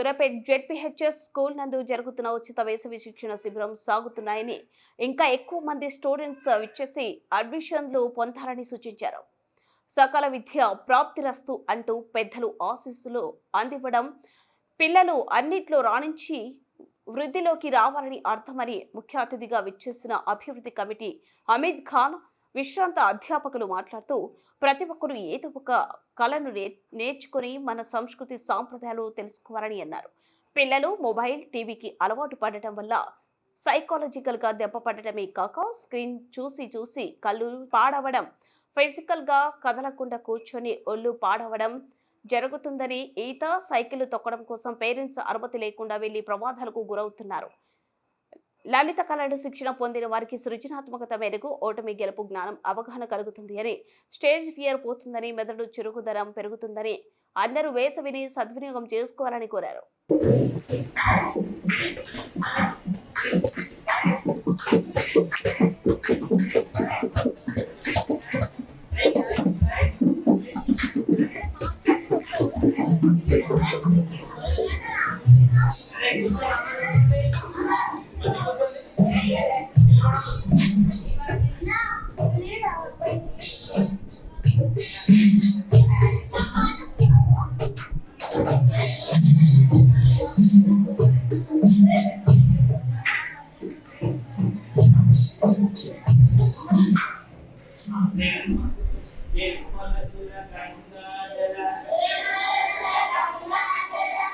Suryapet ZPHS school నందు జరుగుతున్న ఉచిత వేసవి శిక్షణ శిబిరం సాగుతున్నాయని ఇంకా ఎక్కువ మంది స్టూడెంట్స్ విచ్చేసి అడ్మిషన్లు పొందాలని సూచించారు. సకల విద్య ప్రాప్తిరస్తు అంటూ పెద్దలు ఆశీస్సులు అందివ్వడం పిల్లలు అన్నిట్లో రాణించి వృద్ధిలోకి రావాలని అర్థమని ముఖ్య అతిథిగా విచ్చేసిన అభివృద్ధి కమిటీ అమీద్ ఖాన్ విశ్రాంత అధ్యాపకులు మాట్లాడుతూ ప్రతి ఒక్కరూ ఏదో ఒక కళను నేర్చుకుని మన సంస్కృతి సాంప్రదాయాలు తెలుసుకోవాలని అన్నారు. పిల్లలు మొబైల్ టీవీకి అలవాటు పడటం వల్ల సైకాలజికల్గా దెబ్బపడటమే కాక స్క్రీన్ చూసి చూసి కళ్ళు పాడవడం ఫిజికల్గా కదలకుండా కూర్చొని ఒళ్ళు పాడవడం జరుగుతుందని ఈత సైకిల్ తొక్కడం కోసం పేరెంట్స్ అనుమతి లేకుండా వెళ్ళి ప్రమాదాలకు గురవుతున్నారు. లలిత కళలు శిక్షణ పొందిన వారికి సృజనాత్మకత మేరకు ఓటమి గెలుపు జ్ఞానం అవగాహన కలుగుతుంది అని స్టేజ్ ఫియర్ పోతుందని మెదడు చురుకుదనం పెరుగుతుందని అందరూ వేసవిని సద్వినియోగం చేసుకోవాలని కోరారు.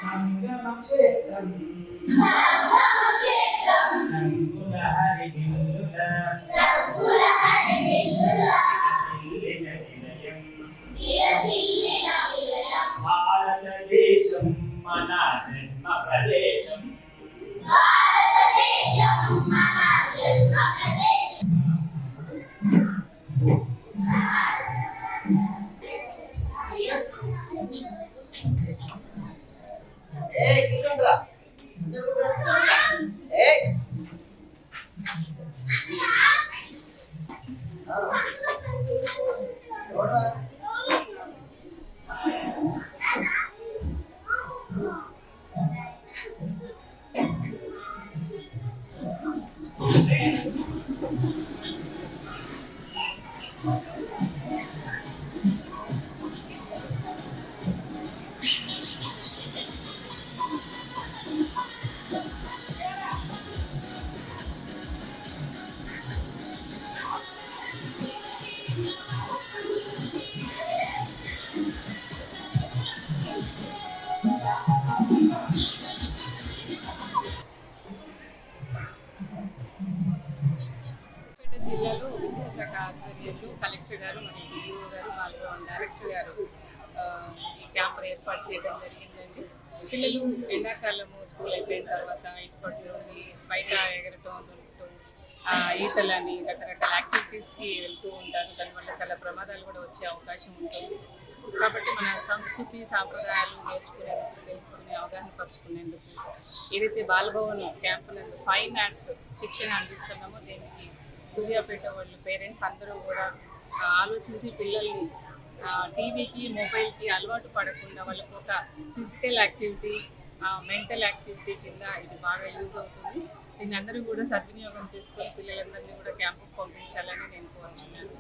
Sangamakshekam. జిల్లాలో విద్యాశాఖ ఆధ్వర్యంలో కలెక్టర్ గారు మరియు డిఈఓ గారు వాళ్ళతో డైరెక్టర్ గారు ఆ, ఈ క్యాంప్ ఏర్పాటు చేయడం జరిగిందండి. పిల్లలు ఎండాకాలము స్కూల్ అయిపోయిన తర్వాత ఇప్పటి బయట ఎగరటం దొరుకుతూ ఈతలని రకరకాల యాక్టివిటీస్కి వెళ్తూ ఉంటారు. దానివల్ల చాలా ప్రమాదాలు కూడా వచ్చే అవకాశం ఉంటుంది. కాబట్టి మన సంస్కృతి సాంప్రదాయాలు నేర్చుకునేందుకు తెలుసుకునే అవగాహన పరుచుకునేందుకు ఏదైతే బాలభవన్ క్యాంపు నందు ఫైన్ ఆర్ట్స్ శిక్షణ అందిస్తున్నామో దీనికి సూర్యాపేట వాళ్ళు పేరెంట్స్ అందరూ కూడా ఆలోచించి పిల్లల్ని టీవీకి మొబైల్కి అలవాటు పడకుండా వాళ్ళకు ఒక ఫిజికల్ యాక్టివిటీ మెంటల్ యాక్టివిటీ కింద ఇది బాగా యూజ్ అవుతుంది. దీన్ని అందరూ కూడా సద్వినియోగం చేసుకొని పిల్లలందరినీ కూడా క్యాంపుకు పంపించాలని నేను కోరుతున్నాను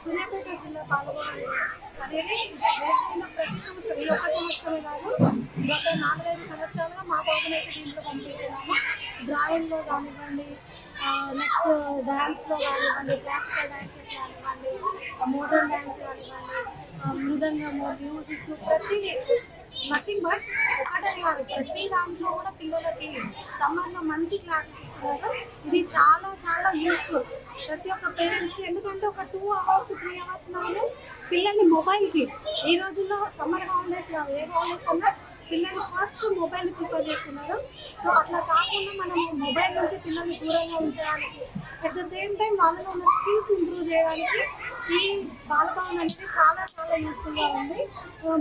సూర్యాపేట జిల్లా పాల్గొనాలి అనేది వేసిన ప్రతి సంవత్సరం ఈ ఒక్క సంవత్సరమే కాదు గత నాలుగైదు సంవత్సరాలుగా మా బాబుని అయితే దీంట్లో పంపిస్తున్నాము డ్రాయింగ్లో కానివ్వండి నెక్స్ట్ డ్యాన్స్లో కానివ్వండి క్లాసికల్ డ్యాన్సెస్ కానివ్వండి మోడర్న్ డ్యాన్స్ కానివ్వండి ఆ, మృదంగము మ్యూజిక్ ప్రతి నథింగ్ బట్ ఒకటే కాదు ప్రతి దాంట్లో కూడా పిల్లలకి సమ్మర్లో మంచి క్లాసెస్ ఇస్తున్నారు. ఇది చాలా చాలా యూస్ఫుల్ ప్రతి ఒక్క పేరెంట్స్కి ఎందుకంటే ఒక టూ అవర్స్ త్రీ అవర్స్ నాడు పిల్లల్ని మొబైల్కి ఈ రోజుల్లో సమ్మర్ హాలిడేస్ ఏ హాలిడేస్ అన్నా పిల్లలు ఫస్ట్ మొబైల్ ప్రిఫర్ చేస్తున్నారు. సో అట్లా కాకుండా మనం మొబైల్ నుంచి పిల్లల్ని దూరంగా ఉంచడానికి అట్ ద సేమ్ టైం వాళ్ళలో ఉన్న స్కిల్స్ ఇంప్రూవ్ చేయడానికి ఈ బాలభవన్ అనేది చాలా చాలా యూస్ఫుల్గా ఉంది.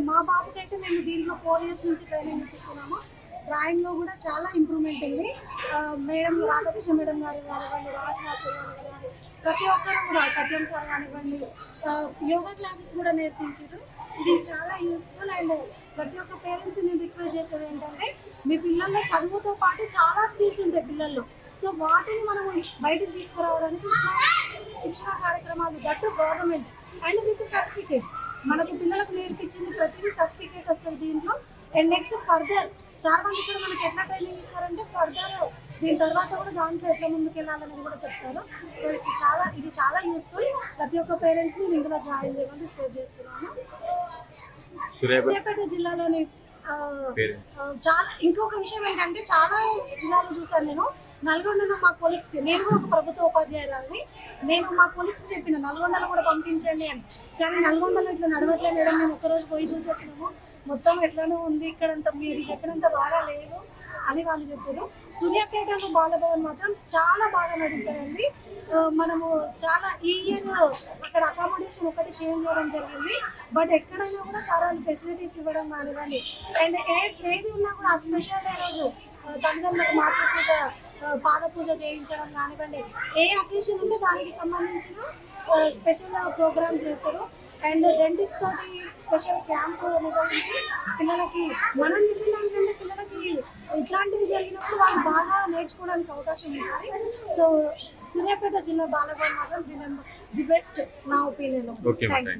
మా బాబుకి అయితే మేము దీంట్లో ఫోర్ ఇయర్స్ నుంచి ట్రైనింగ్ ఇప్పిస్తున్నాము డ్రాయింగ్లో కూడా చాలా ఇంప్రూవ్మెంట్ ఉంది. మేడం రాధాకృష్ణ మేడం గారు కానివ్వండి రాజ్ మాస్టర్ గారు కానివ్వండి ప్రతి ఒక్కరు కూడా సత్యం సార్ కానివ్వండి యోగా క్లాసెస్ కూడా నేర్పించారు. ఇది చాలా యూస్ఫుల్ అండ్ ప్రతి ఒక్క పేరెంట్స్ నేను రిక్వెస్ట్ చేసేది ఏంటంటే మీ పిల్లల్లో చదువుతో పాటు చాలా స్కిల్స్ ఉంటాయి పిల్లల్లో. సో వాటిని మనం బయటకు తీసుకురావడానికి శిక్షణ కార్యక్రమాలు that government. And with certificate. మనకు పిల్లలకు నేర్పించింది ప్రతిదీ సర్టిఫికేట్ వస్తుంది దీంట్లో. And next further. సార్ వాళ్ళు ఇక్కడ మనకి ఎట్లా ట్రైనింగ్ ఇస్తారంటే ఫర్దర్ దీని తర్వాత కూడా దాంట్లో ఎట్లా ముందుకు వెళ్ళాలనేది కూడా చెప్తారు. సో ఇట్స్ చాలా ఇది చాలా యూస్ఫుల్. ప్రతి ఒక్క పేరెంట్స్ని ఇందులో జాయిన్ చేయమని రిక్వెస్ట్ చేస్తున్నాను. సూర్యాపేట జిల్లాలోని చాలా ఇంకొక విషయం ఏంటంటే చాలా జిల్లాలో చూసాను నేను. నల్గొండలో మా కొలీగ్స్ నేను కూడా ఒక ప్రభుత్వ ఉపాధ్యాయురాలని. నేను మా కొలీగ్స్ చెప్పిన నల్గొండలో కూడా పంపించండి అని. కానీ నల్గొండలో ఇట్లా నడవట్లేదు మేడం. మేము ఒకరోజు పోయి చూసి వచ్చినాము. మొత్తం ఎట్లానో ఉంది. ఇక్కడంత మీరు చెప్పినంత బాగా లేదు అని వాళ్ళు చెప్పారు. సూర్యాపేటలో బాలభవన్ మాత్రం చాలా బాగా నడిచారండి మనము చాలా ఈ ఇయర్ అక్కడ అకామిడేషన్ ఒకటి చేంజ్ చేయడం జరిగింది. బట్ ఎక్కడైనా కూడా సరైన ఫెసిలిటీస్ ఇవ్వడం కానివ్వండి. అండ్ ఏ ఏది ఉన్నా కూడా ఆ స్పెషల్ డే రోజు తల్లిదండ్రులకు మాతృ పూజ ఆ, పాద పూజ చేయించడం కానివ్వండి. ఏ అకేషన్ ఉంటే దానికి సంబంధించిన స్పెషల్ ప్రోగ్రామ్స్ చేస్తారు. అండ్ డెంటిస్ట్ తోటి స్పెషల్ క్యాంప్ నిర్వహించి పిల్లలకి మనం చెప్పిన పిల్లలకి ఇట్లాంటివి జరిగినప్పుడు వాళ్ళు బాగా నేర్చుకోవడానికి అవకాశం ఉంటుంది. సో సూర్యాపేట జిల్లా బాలభవన్ మాత్రం ది బెస్ట్ నా ఒపీనియన్. Thank you